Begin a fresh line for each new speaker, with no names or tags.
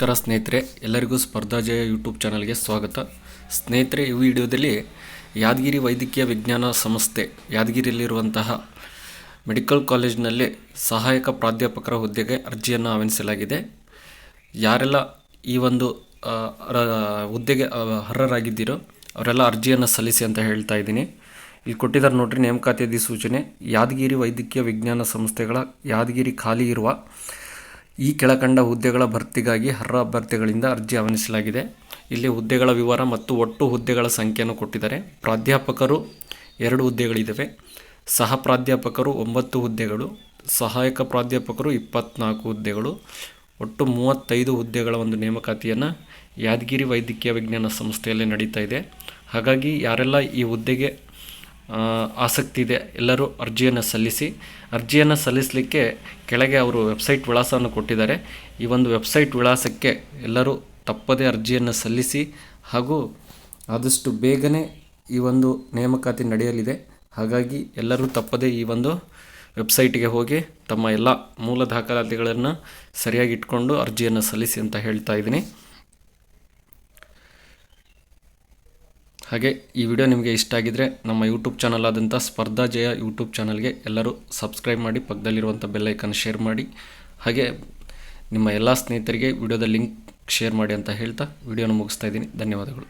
ನಮಸ್ಕಾರ ಸ್ನೇಹಿತರೆ, ಎಲ್ಲರಿಗೂ ಸ್ಪರ್ಧಾ ಜಯ ಯೂಟ್ಯೂಬ್ ಚಾನಲ್ಗೆ ಸ್ವಾಗತ. ಸ್ನೇಹಿತರೆ, ಈ ವಿಡಿಯೋದಲ್ಲಿ ಯಾದಗಿರಿ ವೈದ್ಯಕೀಯ ವಿಜ್ಞಾನ ಸಂಸ್ಥೆ, ಯಾದಗಿರಿಯಲ್ಲಿರುವಂತಹ ಮೆಡಿಕಲ್ ಕಾಲೇಜಿನಲ್ಲಿ ಸಹಾಯಕ ಪ್ರಾಧ್ಯಾಪಕರ ಹುದ್ದೆಗೆ ಅರ್ಜಿಯನ್ನು ಆಹ್ವಾನಿಸಲಾಗಿದೆ. ಯಾರೆಲ್ಲ ಈ ಒಂದು ಹುದ್ದೆಗೆ ಅರ್ಹರಾಗಿದ್ದೀರೋ ಅವರೆಲ್ಲ ಅರ್ಜಿಯನ್ನು ಸಲ್ಲಿಸಿ ಅಂತ ಹೇಳ್ತಾ ಇದ್ದೀನಿ. ಇಲ್ಲಿ ಕೊಟ್ಟಿದ್ದಾರೆ ನೋಡ್ರಿ ನೇಮಕಾತಿ ಅಧಿಸೂಚನೆ. ಯಾದಗಿರಿ ವೈದ್ಯಕೀಯ ವಿಜ್ಞಾನ ಸಂಸ್ಥೆಗಳ ಯಾದಗಿರಿ ಖಾಲಿ ಇರುವ ಈ ಕೆಳಕಂಡ ಹುದ್ದೆಗಳ ಭರ್ತಿಗಾಗಿ ಅರ್ಹ ಅಭ್ಯರ್ಥಿಗಳಿಂದ ಅರ್ಜಿ ಆಹ್ವಾನಿಸಲಾಗಿದೆ. ಇಲ್ಲಿ ಹುದ್ದೆಗಳ ವಿವರ ಮತ್ತು ಒಟ್ಟು ಹುದ್ದೆಗಳ ಸಂಖ್ಯೆಯನ್ನು ಕೊಟ್ಟಿದ್ದಾರೆ. ಪ್ರಾಧ್ಯಾಪಕರು ಎರಡು ಹುದ್ದೆಗಳಿದ್ದಾವೆ. ಸಹ ಪ್ರಾಧ್ಯಾಪಕರು ಒಂಬತ್ತು ಹುದ್ದೆಗಳು. ಸಹಾಯಕ ಪ್ರಾಧ್ಯಾಪಕರು ಇಪ್ಪತ್ನಾಲ್ಕು ಹುದ್ದೆಗಳು. ಒಟ್ಟು ಮೂವತ್ತೈದು ಹುದ್ದೆಗಳ ಒಂದು ನೇಮಕಾತಿಯನ್ನು ಯಾದಗಿರಿ ವೈದ್ಯಕೀಯ ವಿಜ್ಞಾನ ಸಂಸ್ಥೆಯಲ್ಲಿ ನಡೀತಾ ಇದೆ. ಹಾಗಾಗಿ ಯಾರೆಲ್ಲ ಈ ಹುದ್ದೆಗೆ ಆಸಕ್ತಿ ಇದೆ. ಎಲ್ಲರೂ ಅರ್ಜಿಯನ್ನು ಸಲ್ಲಿಸಿ. ಅರ್ಜಿಯನ್ನು ಸಲ್ಲಿಸಲಿಕ್ಕೆ ಕೆಳಗೆ ಅವರು ವೆಬ್ಸೈಟ್ ವಿಳಾಸವನ್ನು ಕೊಟ್ಟಿದ್ದಾರೆ. ಈ ಒಂದು ವೆಬ್ಸೈಟ್ ವಿಳಾಸಕ್ಕೆ ಎಲ್ಲರೂ ತಪ್ಪದೇ ಅರ್ಜಿಯನ್ನು ಸಲ್ಲಿಸಿ ಹಾಗೂ ಆದಷ್ಟು ಬೇಗನೆ ಈ ಒಂದು ನೇಮಕಾತಿ ನಡೆಯಲಿದೆ. ಹಾಗಾಗಿ ಎಲ್ಲರೂ ತಪ್ಪದೇ ಈ ಒಂದು ವೆಬ್ಸೈಟಿಗೆ ಹೋಗಿ ತಮ್ಮ ಎಲ್ಲ ಮೂಲ ದಾಖಲಾತಿಗಳನ್ನು ಸರಿಯಾಗಿ ಇಟ್ಕೊಂಡು ಅರ್ಜಿಯನ್ನು ಸಲ್ಲಿಸಿ ಅಂತ ಹೇಳ್ತಾ ಇದ್ದೀನಿ. ಹಾಗೆ ಈ ವಿಡಿಯೋ ನಿಮಗೆ ಇಷ್ಟ ಆಗಿದ್ರೆ ನಮ್ಮ ಯೂಟ್ಯೂಬ್ ಚಾನಲ್ ಆದಂಥ ಸ್ಪರ್ಧಾ ಜಯ ಯೂಟ್ಯೂಬ್ ಚಾನಲ್ಗೆ ಎಲ್ಲರೂ ಸಬ್ಸ್ಕ್ರೈಬ್ ಮಾಡಿ ಪಕ್ಕದಲ್ಲಿರುವಂಥ ಬೆಲ್ಲೈಕನ್ ಶೇರ್ ಮಾಡಿ. ಹಾಗೆ ನಿಮ್ಮ ಎಲ್ಲ ಸ್ನೇಹಿತರಿಗೆ ವಿಡಿಯೋದ ಲಿಂಕ್ ಶೇರ್ ಮಾಡಿ ಅಂತ ಹೇಳ್ತಾ ವಿಡಿಯೋನ ಮುಗಿಸ್ತಾ ಇದ್ದೀನಿ. ಧನ್ಯವಾದಗಳು.